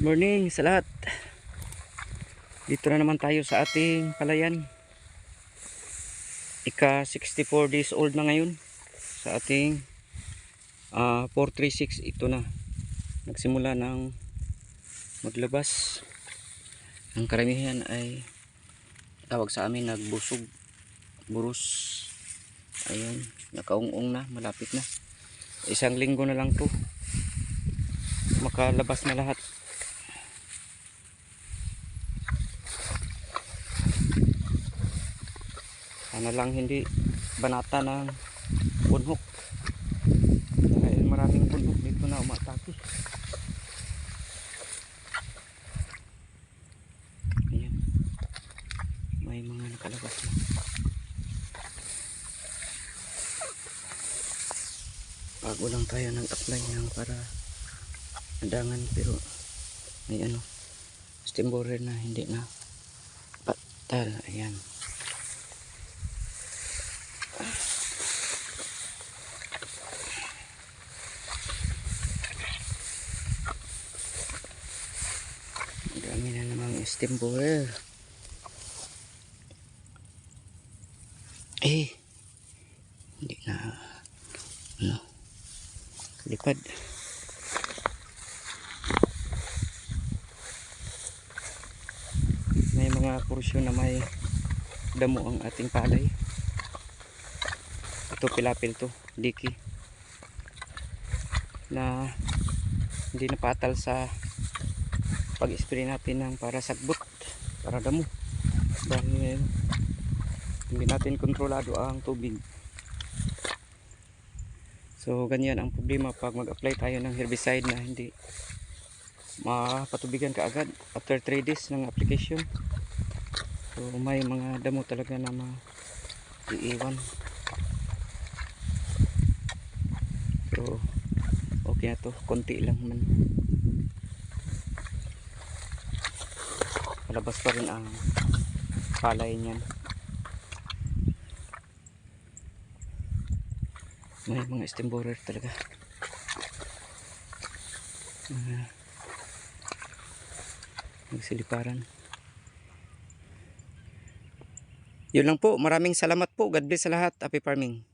Morning sa lahat. Dito na naman tayo sa ating palayan. Ika 64 days old na ngayon sa ating ah, 436 ito na. Nagsimula ng maglabas. Ang karamihan ay tawag sa amin nagbusog. Burus. Ayun, nakaungong na, malapit na. Isang linggo na lang to. Makalabas na lahat. Sana lang hindi banata ng punhok. Dahil maraming punhok dito na umatake. Ayan. May mga nakalabas na. Bago lang tayo nag-apply ng para nadangan pero may ano steam na hindi na patal. Ayan. Ang dami na steam borer. Eh, hindi na, ano, lipad. May mga porsyon na may damo ang ating palay. Ito pilapil to, diki. Na hindi napatal sa pag-spray natin ng para sagbot, para damo. Dahil hindi natin kontrolado ang tubig. So ganyan ang problema pag mag-apply tayo ng herbicide na hindi mapatubigan ka agad after 3 days ng application. So may mga damo talaga na maiiwan. So okay na to, konti lang man. Palabas pa rin ang palay niyan. May mga stem borer talaga. Uh, nagsiliparan. Yun lang po. Maraming salamat po. God bless sa lahat. Happy farming.